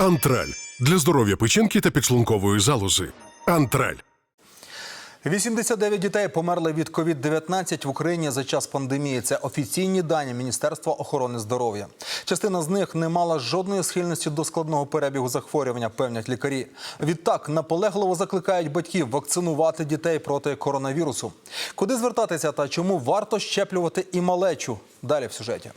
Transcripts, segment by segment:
Антраль для здоров'я печінки та підшлункової залози. Антраль. 89 дітей померли від COVID-19 в Україні за час пандемії. Це офіційні дані Міністерства охорони здоров'я. Частина з них не мала жодної схильності до складного перебігу захворювання, певнять лікарі. Відтак наполегливо закликають батьків вакцинувати дітей проти коронавірусу. Куди звертатися та чому варто щеплювати і малечу? Далі в сюжеті.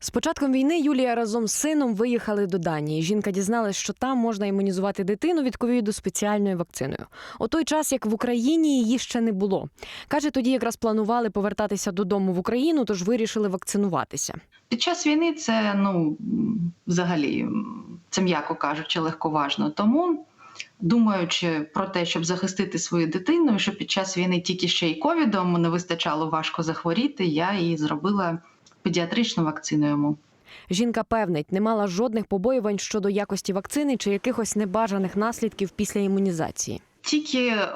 З початком війни Юлія разом з сином виїхали до Данії. Жінка дізналась, що там можна імунізувати дитину від ковіду спеціальною вакциною. У той час, як в Україні її ще не було. Каже, тоді якраз планували повертатися додому в Україну, тож вирішили вакцинуватися. Під час війни це ну взагалі це м'яко кажучи, легковажно. Тому, думаючи про те, щоб захистити свою дитину, що під час війни тільки ще й ковідом не вистачало важко захворіти, я і зробила педіатричну вакцину йому. Жінка певнить, не мала жодних побоювань щодо якості вакцини чи якихось небажаних наслідків після імунізації. Тільки е,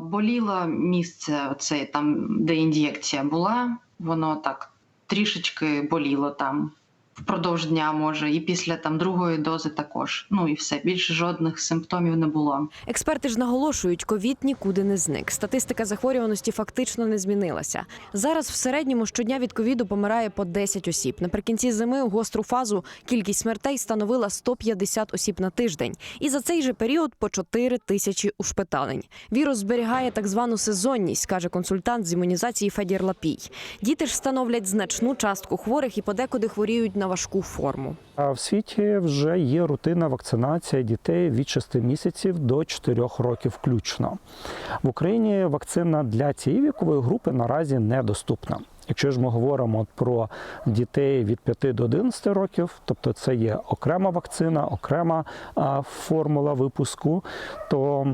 боліло місце, оце там, де ін'єкція була, воно так трішечки боліло там впродовж дня, може, і після там другої дози також. Ну і все більше жодних симптомів не було. Експерти ж наголошують, ковід нікуди не зник. Статистика захворюваності фактично не змінилася. Зараз в середньому щодня від ковіду помирає по 10 осіб. Наприкінці зими у гостру фазу кількість смертей становила 150 осіб на тиждень. І за цей же період по 4 тисячі ушпиталень. Вірус зберігає так звану сезонність, каже консультант з імунізації Федір Лапій. Діти ж становлять значну частку хворих і подекуди хворіють на важку форму. А в світі вже є рутинна вакцинація дітей від 6 місяців до 4 років включно. В Україні вакцина для цієї вікової групи наразі недоступна. Якщо ж ми говоримо про дітей від 5 до 11 років, тобто це є окрема вакцина, окрема формула випуску, то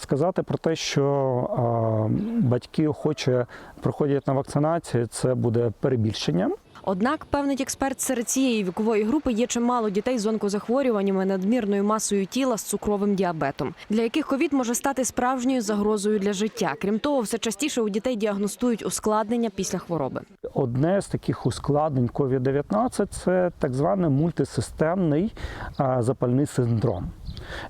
сказати про те, що батьки охоче проходять на вакцинацію, це буде перебільшенням. Однак, певнить експерт, серед цієї вікової групи є чимало дітей з онкозахворюваннями, надмірною масою тіла з цукровим діабетом, для яких ковід може стати справжньою загрозою для життя. Крім того, все частіше у дітей діагностують ускладнення після хвороби. Одне з таких ускладнень COVID-19 – це так званий мультисистемний запальний синдром,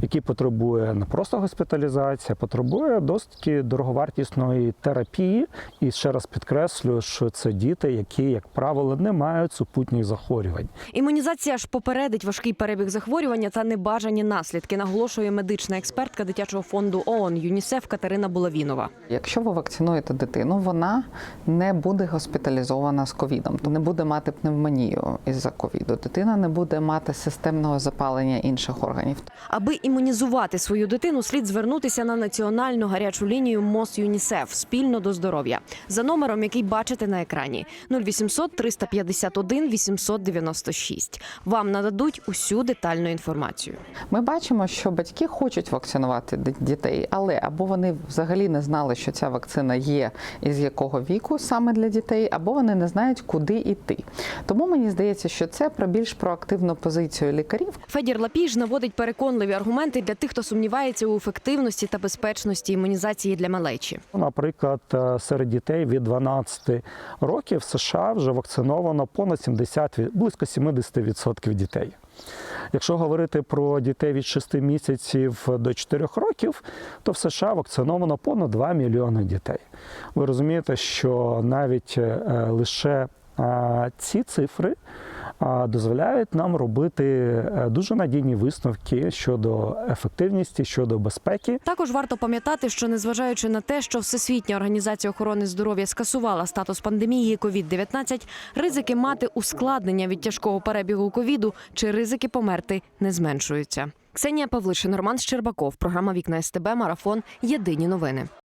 який потребує не просто госпіталізації, а потребує досить дороговартісної терапії. І ще раз підкреслюю, що це діти, які, як правило, не мають супутніх захворювань. Імунізація ж попередить важкий перебіг захворювання та небажані наслідки, наголошує медична експертка дитячого фонду ООН ЮНІСЕФ Катерина Булавінова. Якщо ви вакцинуєте дитину, вона не буде госпіталізована з ковідом, то не буде мати пневмонію із-за ковіду. Дитина не буде мати системного запалення інших органів. Аби імунізувати свою дитину, слід звернутися на національну гарячу лінію МОЗ ЮНІСЕФ спільно до здоров'я за номером, який бачите на екрані 0800 351 896. Вам нададуть усю детальну інформацію. Ми бачимо, що батьки хочуть вакцинувати дітей, але або вони взагалі не знали, що ця вакцина є і з якого віку саме для дітей, або вони не знають, куди йти. Тому мені здається, що це про більш проактивну позицію лікарів, Федір Лапіж наводить переконливі аргументи для тих, хто сумнівається у ефективності та безпечності імунізації для малечі. Наприклад, е, серед дітей від 12 років в США вже вакциновано понад 70, від- близько 70% дітей. Якщо говорити про дітей від 6 місяців до 4 років, то в США вакциновано понад 2 мільйони дітей. Ви розумієте, що навіть е, лише е, ці цифри дозволяють нам робити е, дуже надійні висновки щодо ефективності, щодо безпеки. Також варто пам'ятати, що незважаючи на те, що Всесвітня організація охорони здоров'я скасувала статус пандемії COVID-19, ризики мати ускладнення від тяжкого перебігу ковіду чи ризики померти не зменшуються. Ксенія Павлишин, Роман Щербаков, програма Вікна СТБ, марафон. Єдині новини.